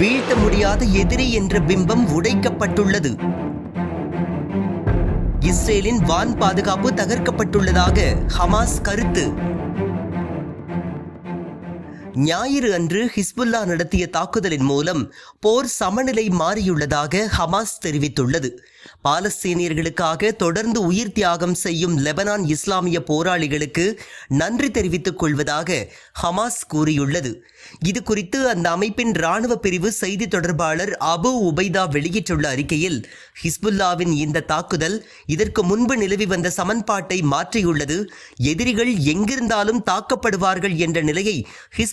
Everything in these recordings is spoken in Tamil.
வீழ்த்த முடியாத எதிரி என்ற பிம்பம் உடைக்கப்பட்டுள்ளது. இஸ்ரேலின் வான் பாதுகாப்பு தகர்க்கப்பட்டுள்ளதாக ஹமாஸ் கருத்து. ஞாயிறு அன்று ஹிஸ்புல்லா நடத்திய தாக்குதலின் மூலம் போர் சமநிலை மாறியுள்ளதாக ஹமாஸ் தெரிவித்துள்ளது. பாலஸ்தீனியர்களுக்காக தொடர்ந்து உயிர் தியாகம் செய்யும் லெபனான் இஸ்லாமிய போராளிகளுக்கு நன்றி தெரிவித்துக் கொள்வதாக ஹமாஸ் கூறியுள்ளது. இது குறித்து அந்த அமைப்பின் ராணுவ பிரிவு செய்தி தொடர்பாளர் அபு உபைதா வெளியிட்டுள்ள அறிக்கையில் ஹிஸ்புல்லாவின் இந்த தாக்குதல் இதற்கு முன்பு நிலவி வந்த சமன்பாட்டை மாற்றியுள்ளது. எதிரிகள் எங்கிருந்தாலும் தாக்கப்படுவார்கள் என்ற நிலையை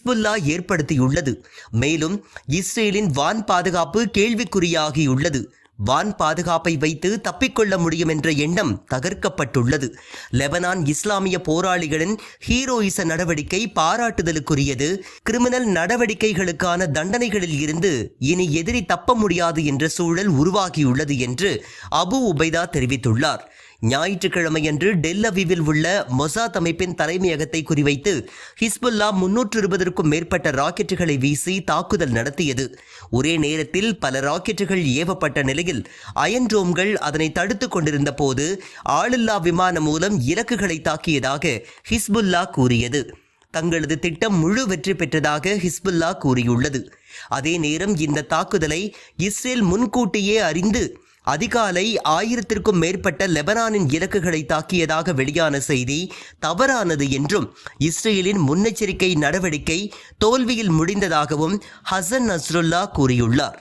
ஹிஸ்புல்லா ஏற்படுத்தியுள்ளது. மேலும் இஸ்ரேலின் வான் பாதுகாப்பு கேள்விக்குறியாகியுள்ளது. வான் பாதுகாப்பை வைத்து தப்பிக்கொள்ள முடியும் என்ற எண்ணம் தகர்க்கப்பட்டுள்ளது. லெபனான் இஸ்லாமிய போராளிகளின் ஹீரோயிச நடவடிக்கை பாராட்டுதலுக்குரியது. கிரிமினல் நடவடிக்கைகளுக்கான தண்டனைகளில் இருந்து இனி எதிரி தப்ப முடியாது என்ற சூழல் உருவாகியுள்ளது என்று அபு உபைதா தெரிவித்துள்ளார். ஞாயிற்றுக்கிழமையன்று டெல்லவிவில் உள்ள மொசாத் அமைப்பின் தலைமையகத்தை குறிவைத்து ஹிஸ்புல்லா முன்னூற்று இருபதற்கும் மேற்பட்ட ராக்கெட்டுகளை வீசி தாக்குதல் நடத்தியது. ஒரே நேரத்தில் பல ராக்கெட்டுகள் ஏவப்பட்ட நிலையில் அயன்ட்ரோம்கள் அதனை தடுத்துக் கொண்டிருந்த போது ஆளில்லா விமானம் மூலம் இலக்குகளை தாக்கியதாக ஹிஸ்புல்லா கூறியது. தங்களது திட்டம் முழு வெற்றி பெற்றதாக ஹிஸ்புல்லா கூறியுள்ளது. அதே நேரம் இந்த தாக்குதலை இஸ்ரேல் முன்கூட்டியே அறிந்து அதிகாலை ஆயிரத்திற்கும் மேற்பட்ட லெபனானின் இலக்குகளை தாக்கியதாக வெளியான செய்தி தவறானது என்றும் இஸ்ரேலின் முன்னெச்சரிக்கை நடவடிக்கை தோல்வியில் முடிந்ததாகவும் ஹசன் நஸ்ருல்லா கூறியுள்ளார்.